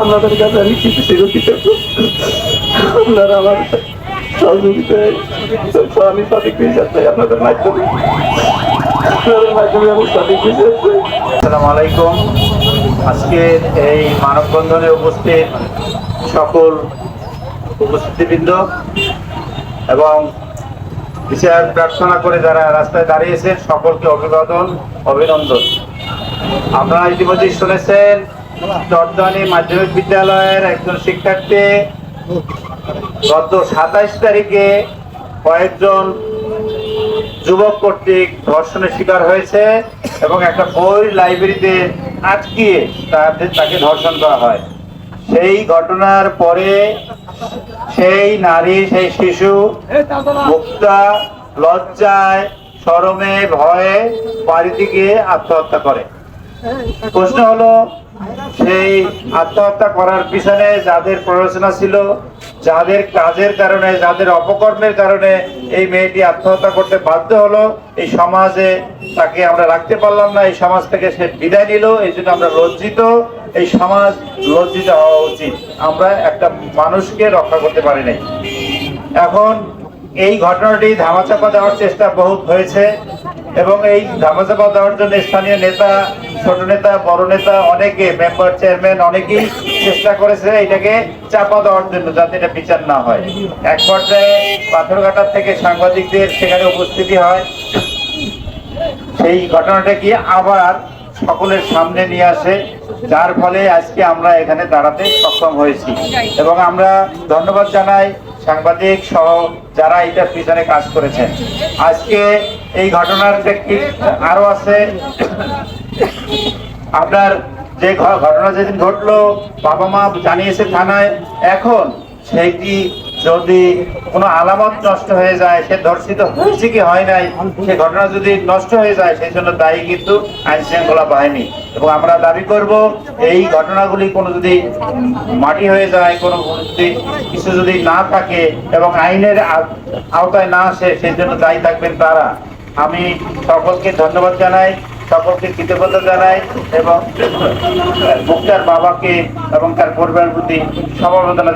আপনাদের কাছে আমি কিছু সুরক্ষিত আপনারা আমার সহযোগিতায় সঠিক বিচার আপনাদের মাধ্যমে। মাধ্যমে সঠিক চাই। আসসালামু আলাইকুম। আজকের এই মানববন্ধনে উপস্থিত সকল উপস্থিতিবৃন্দ এবং বিচার প্রার্থনা করে যারা রাস্তায় দাঁড়িয়েছেন, সকলকে অভিবাদন, অভিনন্দন। আপনারা ইতিমধ্যেই শুনেছেন চটদানি মাধ্যমিক বিদ্যালয়ের একজন শিক্ষার্থী। গত সাতাইশ তারিখে কয়েকজন যুবক কর্তৃক ধর্ষণের শিকার হয়েছে এবং একটা বই লাইব্রেরিতে আটকিয়ে তাদের তাকে ধর্ষণ করা হয়। সেই ঘটনার পরে সেই নারী, সেই শিশু মুক্তা লজ্জায় শরমে ভয়ে বাড়িতে গিয়ে আত্মহত্যা করে। প্রশ্ন হলো সেই আত্মহত্যা করার পিছনে যাদের প্ররোচনা ছিল, যাদের কাজের কারণে, যাদের অপকর্মের কারণে এই মেয়েটি আত্মহত্যা করতে বাধ্য হলো, এই সমাজে তাকে আমরা রাখতে পারলাম না, এই সমাজ থেকে সে বিদায় নিল, এই জন্য আমরা লজ্জিত, এই সমাজ লজ্জিত হওয়া উচিত। আমরা একটা মানুষকে রক্ষা করতে পারি নাই। এখন এই ঘটনাটি ধামাচাপা দেওয়ার চেষ্টা বহুত হয়েছে এবং এই ধামাচাপা দেওয়ার জন্য স্থানীয় নেতা ছোট নেতা, বড় নেতা, অনেকে মেম্বার চেয়ারম্যান অনেকেই চেষ্টা করেছে এটাকে চাপা দেওয়ার জন্য যাতে এটা বিচার না হয়। এক পর্যায়ে পাথরঘাটার থেকে সাংবাদিকদের সেখানে উপস্থিতি হয়। সেই ঘটনাটা কি আবার সকলের সামনে নিয়ে আসে, যার ফলে আজকে আমরা এখানে দাঁড়াতে সক্ষম হয়েছি। এবং আমরা ধন্যবাদ জানাই সাংবাদিক সহ যারা এটার পিছনে কাজ করেছেন। আজকে এই ঘটনার ব্যক্তি আরও আছে। আপনার যে ঘটনা যেদিন ঘটলো, বাবা মা জানিয়েছে থানায়, এখন সেইটি যদি কোনো আলামত নষ্ট হয়ে যায়, সে ধর্ষিত হয়েছে কি হয় নাই, সে ঘটনা যদি নষ্ট হয়ে যায়, সেই জন্য দায়ী কিন্তু আইন শৃঙ্খলা বাহিনী। এবং আমরা দাবি করব, এই ঘটনাগুলি কোনো যদি মাটি হয়ে যায়, কোনো যদি কিছু যদি না থাকে এবং আইনের আওতায় না আসে, সেই জন্য দায়ী থাকবেন তারা। আমি সকলকে ধন্যবাদ জানাই। সকলকে কৃতজ্ঞতা জানাই এবং মুক্তার বাবাকে এবং তার পরিবারের প্রতি সমবেদনা